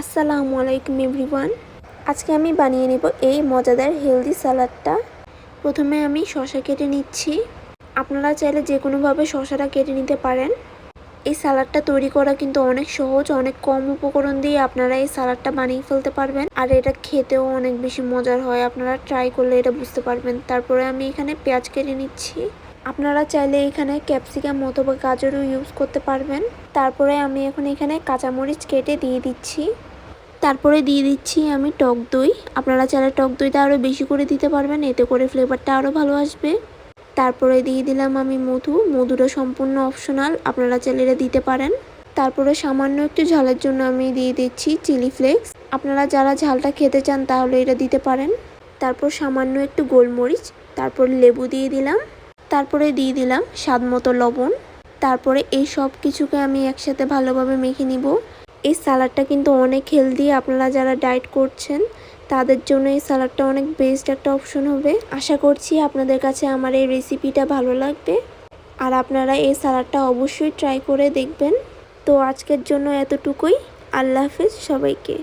আসসালামু আলাইকুম এভরিওয়ান। আজকে আমি বানিয়ে নেব এই মজাদার হেলদি সালাডটা প্রথমে আমি শশা কেটে নিচ্ছি। আপনারা চাইলে যে কোনোভাবে শশাটা কেটে নিতে পারেন। এই সালাডটা তৈরি করা কিন্তু অনেক সহজ, অনেক কম উপকরণ দিয়ে আপনারা এই সালাডটা বানিয়ে ফেলতে পারবেন। আর এটা খেতেও অনেক বেশি মজার হয়। আপনারা ট্রাই করলে এটা বুঝতে পারবেন। তারপরে আমি এখানে পেঁয়াজ কেটে নিচ্ছি। আপনারা চাইলে এখানে ক্যাপসিকাম অথবা গাজরও ইউজ করতে পারবেন। তারপরে আমি এখন এখানে কাঁচামরিচ কেটে দিয়ে দিচ্ছি। তারপরে দিয়ে দিচ্ছি আমি টক দই। আপনারা চাইলে টক দইটা আরও বেশি করে দিতে পারবেন, এতে করে ফ্লেভারটা আরও ভালো আসবে। তারপরে দিয়ে দিলাম আমি মধু। মধুটা সম্পূর্ণ অপশনাল আপনারা চাইলে দিতে পারেন। তারপরে সামান্য একটু ঝালের জন্য আমি দিয়ে দিচ্ছি চিলি ফ্লেক্স আপনারা যারা ঝালটা খেতে চান তাহলে এটা দিতে পারেন। তারপর সামান্য একটু গোলমরিচ, তারপর লেবু দিয়ে দিলাম। তারপরে দিয়ে দিলাম স্বাদ মতো লবণ। তারপরে এই সব কিছুকে আমি একসাথে ভালোভাবে মেখে নিব। এই স্যালাডটা কিন্তু অনেক হেলদি আপনারা যারা ডায়েট করছেন, তাদের জন্য এই স্যালাডটা অনেক বেস্ট একটা অপশন হবে। আশা করছি আপনাদের কাছে আমার এই রেসিপিটা ভালো লাগবে। আর আপনারা এই সালাডটা অবশ্যই ট্রাই করে দেখবেন। তো আজকের জন্য এতটুকুই। আল্লাহ হাফেজ সবাইকে।